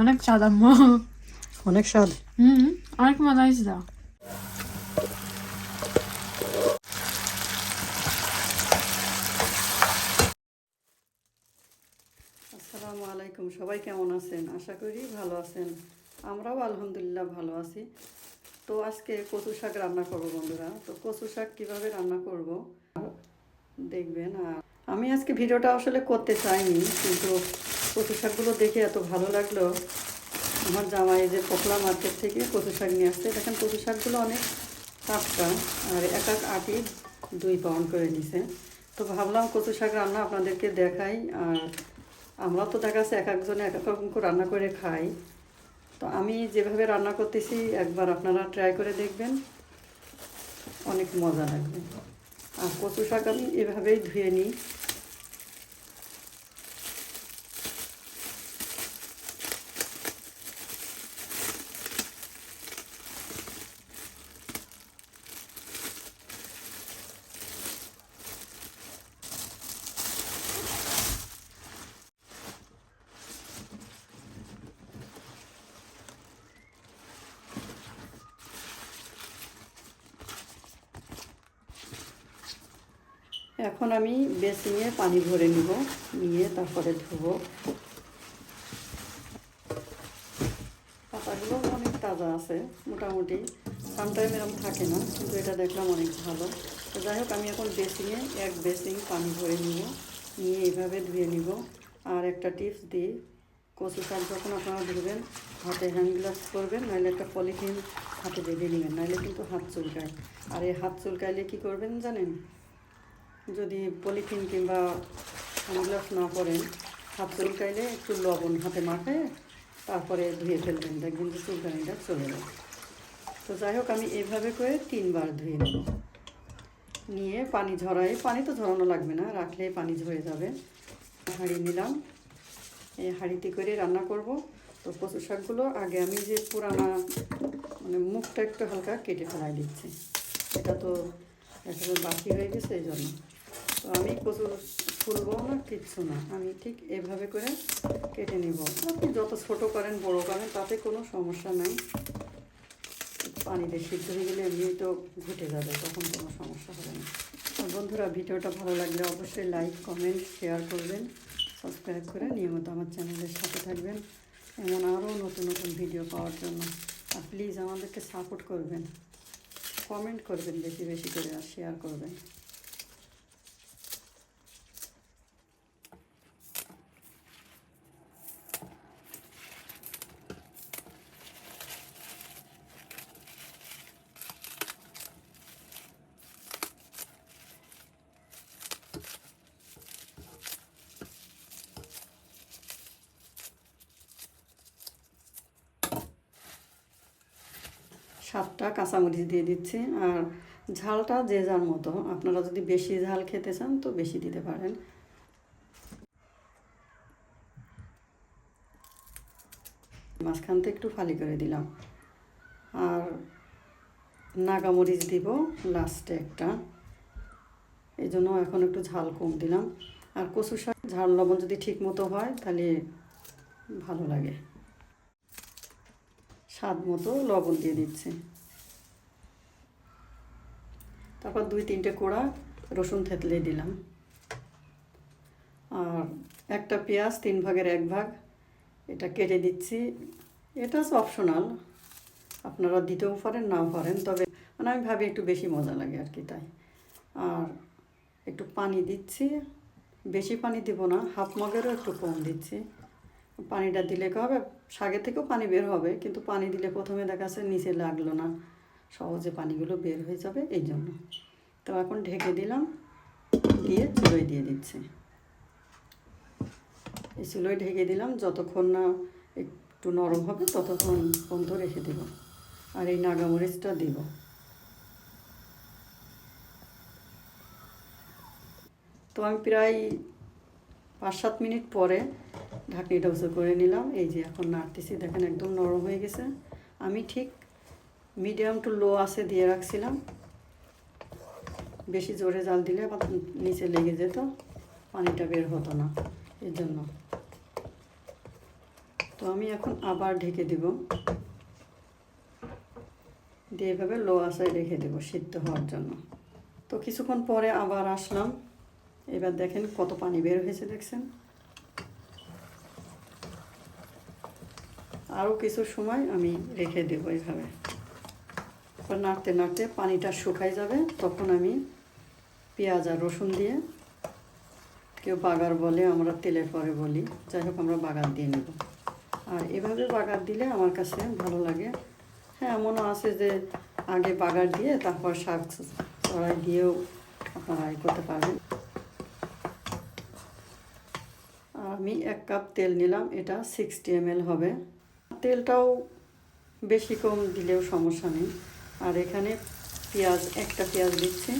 অনেক স্বাদ আম্মু। অনেক স্বাদ? হুম অনেক মজা হয়েছে তো। আসসালামু আলাইকুম সবাই কেমন আছেন? আশা করি ভালো আছেন। আমরাও আলহামদুলিল্লাহ ভালো আছি। তো আজকে কচু শাক রান্না করব বন্ধুরা। তো কচু শাক কীভাবে রান্না করব দেখবেন। আর আমি আজকে ভিডিওটা আসলে করতে চাইনি কিন্তু কচু শাকগুলো দেখে এত ভালো লাগল। আমার জামাই যে পোকলা মার্কেট থেকে কচু শাক নিয়ে আসছে। দেখেন কচু শাকগুলো অনেক টাটকা আর এক এক আটি দুই পাউন্ড করে নিছে। তো ভাবলাম কচু শাক রান্না আপনাদেরকে দেখাই। আর আমরা তো দেখা যাচ্ছে এক একজনে এক এক রকম করে রান্না করে খাই। তো আমি যেভাবে রান্না করতেছি একবার আপনারা ট্রাই করে দেখবেন। অনেক মজা লাগবে। আর কচু শাক আমি এভাবেই ধুয়ে নিই। এখন আমি বেসিংয়ে পানি ভরে নিব, নিয়ে তারপরে ধুবো। পাতাগুলো অনেক তাজা আছে, মোটামুটি সামটাইম এরকম থাকে না, কিন্তু এটা দেখলাম অনেক ভালো। তো যাই হোক, আমি এখন বেসিংয়ে এক বেসিং পানি ভরে নিব, নিয়ে এইভাবে ধুয়ে নিব। আর একটা টিপস দিই, কচু শাক যখন আপনারা ধুবেন হাতে হ্যান্ড গ্লাস করবেন, নাহলে একটা পলিথিন হাতে বেঁধে নেবেন, নাহলে কিন্তু হাত চুলকায়। আর এই হাত চুলকাইলে কী করবেন জানেন? যদি পলিথিন কিংবা হ্যান্ডগ্লাভস না পরেন, হাত চুলকাইলে একটু লবণ হাতে মাখে, তারপরে ধুয়ে ফেলবেন। দেখবেন যে চুলকানিটা চলে যাবে তো যাই হোক, আমি এভাবে করে তিনবার ধুয়ে নেব। নিয়ে পানি ঝরাই, পানি তো ঝরানো লাগবে না রাখলে পানি ঝরে যাবে। হাঁড়ি নিলাম। এই হাঁড়িতে করে রান্না করব। তো কচু শাকগুলো আগে আমি যে পুরানা মানে মুখটা একটু হালকা কেটে ফেলাই দিচ্ছি। এটা তো একেবারে বাকি হয়ে গেছে, এই জন্য। তো আমি কচুর ফুলবো না কিচ্ছু না। আমি ঠিক এভাবে করে কেটে নেব। আপনি যত ছোট করেন, বড় করেন, তাতে কোনো সমস্যা নাই। পানিতে সিদ্ধ হয়ে গেলে এমনি তো ঘুটে যাবে, তখন কোনো সমস্যা হবে না। বন্ধুরা, ভিডিওটা ভালো লাগলে অবশ্যই লাইক, কমেন্ট, শেয়ার করবেন। সাবস্ক্রাইব করে নিয়মিত আমার চ্যানেলের সাথে থাকবেন। এমন আরও নতুন নতুন ভিডিও পাওয়ার জন্য। আর প্লিজ আমাদেরকে সাপোর্ট করবেন। কমেন্ট করবেন বেশি বেশি করে আর শেয়ার করবেন। সাতটা কাঁচামরিচ দিয়ে দিচ্ছি আর ঝালটা যে যার মতো। আপনারা যদি বেশি ঝাল খেতে চান তো বেশি দিতে পারেন। মাঝখান থেকে একটু ফালি করে দিলাম। আর নাগামরিচ দিব লাস্টে একটা। এই জন্য এখন একটু ঝাল কম দিলাম। আর কচু শাক ঝাল, লবণ যদি ঠিক মতো হয় তাহলে ভালো লাগে। স্বাদ মতো লবণ দিয়ে দিচ্ছি। তারপর দুই তিনটে কোড়া রসুন থেতলে দিলাম। আর একটা পেঁয়াজ তিন ভাগের এক ভাগ, এটা কেটে দিচ্ছি। এটা অপশনাল আপনারা দিতেও পারেন, নাও পারেন, তবে মানে আমি ভাবি একটু বেশি মজা লাগে আর কি তাই। আর একটু পানি দিচ্ছি, বেশি পানি দিব না, হাফ মগেরও একটু কম দিচ্ছি। পানিটা দিলে কি হবে? শাকের থেকেও পানি বের হবে, কিন্তু পানি দিলে প্রথমে দেখা যাচ্ছে নিচে লাগল না। সহজে পানিগুলো বের হয়ে যাবে এই জন্য। তো এখন ঢেকে দিলাম, দিয়ে চুলোয় দিয়ে দিচ্ছি। এই চুলোয় ঢেকে দিলাম, যতক্ষণ না একটু নরম হবে ততক্ষণ বন্ধ রেখে দেব। আর এই নাগামরিচটা দিব। তো আমি প্রায় পাঁচ সাত মিনিট পরে ঢাকনিটা উঁচু করে নিলাম। এই যে এখন নাড়তেছি, দেখেন একদম নরম হয়ে গেছে। আমি ঠিক মিডিয়াম টু লো আছে দিয়ে রাখছিলাম। বেশি জোরে জাল দিলে নিচে লেগে যেত, পানিটা বের হতো না এর জন্য। তো আমি এখন আবার ঢেকে দিব। দিয়ে এভাবে লো আশায় রেখে দেবো সিদ্ধ হওয়ার জন্য। তো কিছুক্ষণ পরে আবার আসলাম। এবার দেখেন কত পানি বের হয়েছে, দেখছেন? আরও কিছু সময় আমি রেখে দেবো এইভাবে নাড়তে নাড়তে পানিটা শুকাই যাবে, তখন আমি পেঁয়াজ আর রসুন দিয়ে কেউ বাগার বলে, আমরা তেলের পরে বলি। যাই হোক, আমরা বাগার দিয়ে নেব। আর এভাবে বাগার দিলে আমার কাছে ভালো লাগে। হ্যাঁ এমনও আছে যে আগে বাগার দিয়ে তারপর শাক চড়াই দিয়েও আপনারা করতে পারবেন আর আমি এক কাপ তেল নিলাম, এটা সিক্সটি এম হবে। তেলটাও বেশি কম দিলেও সমস্যা নেই। আর এখানে পেঁয়াজ, একটা পেঁয়াজ দিচ্ছি।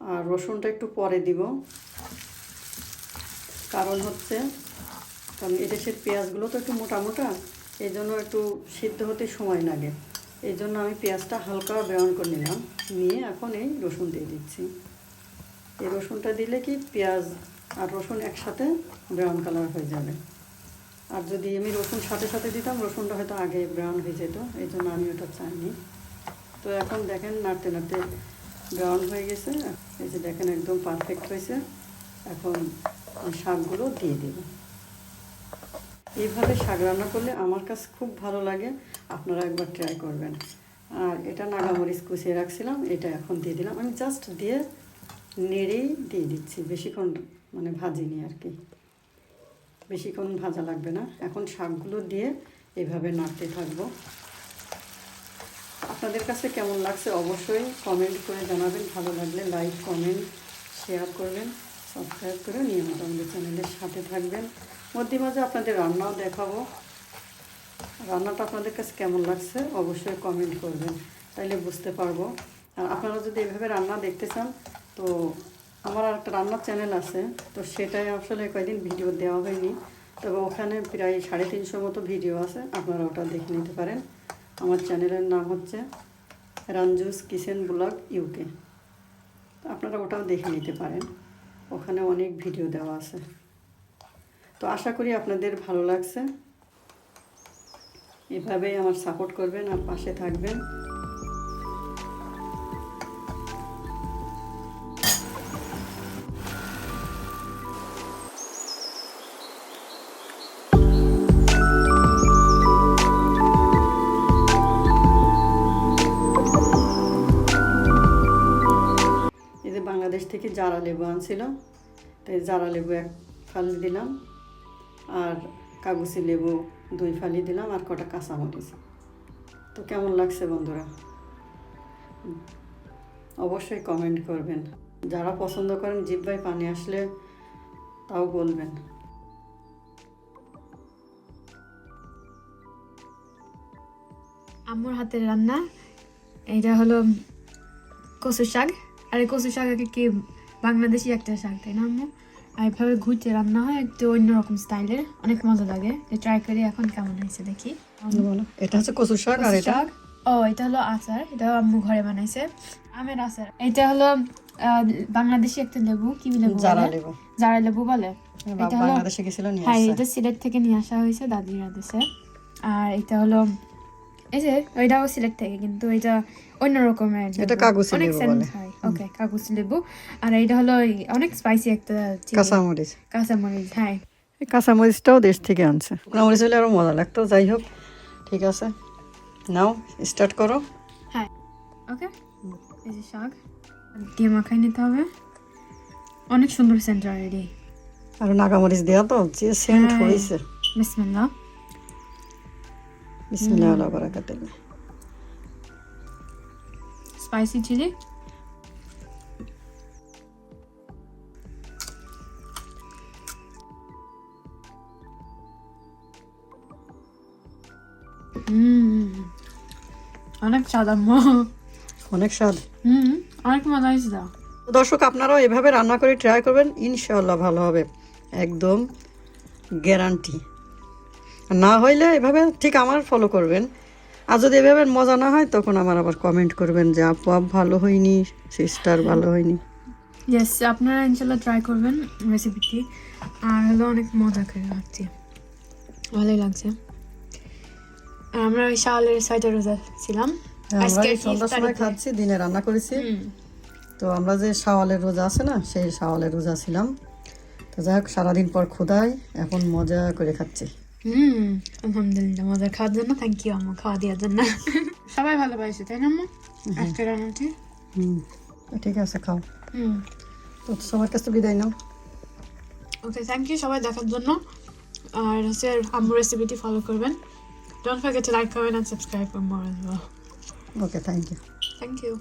আর রসুনটা একটু পরে দিব। কারণ হচ্ছে, কারণ এদেশের পেঁয়াজগুলো তো একটু মোটা মোটা, এই জন্য একটু সিদ্ধ হতে সময় লাগে। এই জন্য আমি পেঁয়াজটা হালকা ব্রাউন করে নিলাম। নিয়ে এখন এই রসুন দিয়ে দিচ্ছি। এই রসুনটা দিলে কি পেঁয়াজ আর রসুন একসাথে ব্রাউন কালার হয়ে যাবে। আর যদি আমি রসুন সাথে সাথে দিতাম, রসুনটা হয়তো আগে ব্রাউন হয়ে যেত, এই জন্য আমি ওটা চাইনি। তো এখন দেখেন নাড়তে নাড়তে ব্রাউন হয়ে গেছে। এই যে দেখেন একদম পারফেক্ট হয়েছে। এখন শাকগুলো দিয়ে দেব। এইভাবে শাক রান্না করলে আমার কাছে খুব ভালো লাগে। আপনারা একবার ট্রাই করবেন। আর এটা নাগামরিচ কুচিয়ে রাখছিলাম, এটা এখন দিয়ে দিলাম। আমি জাস্ট দিয়ে নেড়েই দিয়ে দিচ্ছি, বেশিক্ষণ মানে ভাজিনি আর কি। বেশিক্ষণ ভাজা লাগবে না। এখন শাকগুলো দিয়ে এভাবে নাড়তে থাকব। আপনাদের কাছে কেমন লাগছে অবশ্যই কমেন্ট করে জানাবেন। ভালো লাগলে লাইক কমেন্ট শেয়ার করবেন। সাবস্ক্রাইব করে নিয়মিত আমাদের চ্যানেলের সাথে থাকবেন। মধ্যে মাঝে আপনাদের রান্নাও দেখাবো। রান্নাটা আপনাদের কাছে কেমন লাগছে অবশ্যই কমেন্ট করবেন, তাইলে বুঝতে পারব। আর আপনারা যদি এভাবে রান্না দেখতে চান তো আমার আর একটা রান্নার চ্যানেল আছে, তো সেটাই আসলে কয়েকদিন ভিডিও দেওয়া হয়নি, তবে ওখানে প্রায় সাড়ে তিনশোর মতো ভিডিও আছে, আপনারা ওটা দেখে নিতে পারেন। আমার চ্যানেলের নাম হচ্ছে রাঞ্জুস কিচেন ব্লগ ইউকে। আপনারা ওটাও দেখে নিতে পারেন, ওখানে অনেক ভিডিও দেওয়া আছে। তো আশা করি আপনাদের ভালো লাগছে। এভাবেই আমার সাপোর্ট করবেন আর পাশে থাকবেন। জারা লেবু আনছিল তো এই জারা লেবু এক ফালি দিলাম। আর কাগজি লেবু দুই ফালি দিলাম আর কটা কাঁচামরিচ। তো কেমন লাগছে বন্ধুরা? অবশ্যই কমেন্ট করবেন। যারা পছন্দ করেন জিব্বায় পানি আসলে তাও বলবেন। আম্মুর হাতের রান্না এটা হলো কচু শাক। আর এই কচু শাক কি বাংলাদেশি একটা শাক তাই না আম্মু? আর এভাবে ঘুরতে রান্না হয় একটু অন্যরকম স্টাইলের অনেক মজা লাগে। ট্রাই করি এখন কেমন হয়েছে দেখি। এটা হচ্ছে কচু শাক আর এটা? ও এটা হলো আচার এটা আম্মু ঘরে বানাইছে। আমের আচার এটা হলো বাংলাদেশি একটা লেবু কি লেবু জারা বলে? লেবু। জারা লেবু বলে। এটা হলো বাংলাদেশে গেছিল নিয়ে হ্যাঁ এটা সিলেট থেকে নিয়ে আসা হয়েছে দাদিরা দেশে আর এটা হলো এই যে ওইটাও সিলেট থেকে কিন্তু এটা অন্য রকমের এটা কাগজি অনেক সেন্ট হয়। ওকে কাগজ লেবু আর এটা হলো অনেক স্পাইসি একটা। কাঁচামরিচ। কাঁচামরিচ হ্যাঁ। কাঁচামরিচটাও দেশ থেকে আনছে। শুকনো মরিচ হলে আরও মজা লাগতো যাই হোক। ঠিক আছে। নাও স্টার্ট করো। হ্যাঁ। ওকে এই যে শাক দিয়ে মাখাই নিতে হবে। অনেক সুন্দর সেন্ট অলরেডি আর নাগামরিচ দেওয়া তো যে সেন্ট হ্যাঁ। হয়েছে। বিসমিল্লাহ। বিসমিল্লাহ আল্লাহ বারাকাতুল্লাহ স্পাইসি চিলি হুম অনেক স্বাদ আম্মু। অনেক স্বাদ। হুম অনেক মজা হয়েছে দর্শক আপনারাও এভাবে রান্না করে ট্রাই করবেন ইনশাল্লাহ ভালো হবে। একদম গ্যারান্টি না হইলে এভাবে ঠিক আমার ফলো করবেন। আর যদি এভাবে মজা না হয় তখন আমার আবার কমেন্ট করবেন যে আপু আপ ভালো হয়নি সিস্টার ভালো হয়নি। ইয়েস আপনারা ইনশাল্লাহ ট্রাই করবেন রেসিপিটি আর হলো অনেক মজা করে খাচ্ছি ভালোই লাগছে। আর আমরা ওই শাওয়ালের সাইডে রোজা ছিলাম। হ্যাঁ, সন্ধ্যার সময় খাচ্ছি দিনে রান্না করেছি। তো আমরা যে শাওয়ালের রোজা আছে না সেই শাওয়ালের রোজা ছিলাম। তো যাই হোক সারাদিন পর ক্ষুদায় এখন মজা করে খাচ্ছি। হুম আলহামদুলিল্লাহ মজা খাওয়ার জন্য থ্যাংক ইউ আম্মু খাওয়া দেওয়ার জন্য সবাই ভালোবাসে তাই না আম্মু আজকে রান্নাটি হুম ঠিক আছে খাও হুম তো সবার কাছে বিদায় নাও ওকে থ্যাংক ইউ সবাই দেখার জন্য আর হচ্ছে আম্মু রেসিপিটি ফলো করবেন don't forget to like comment and subscribe for more as well okay thank you thank you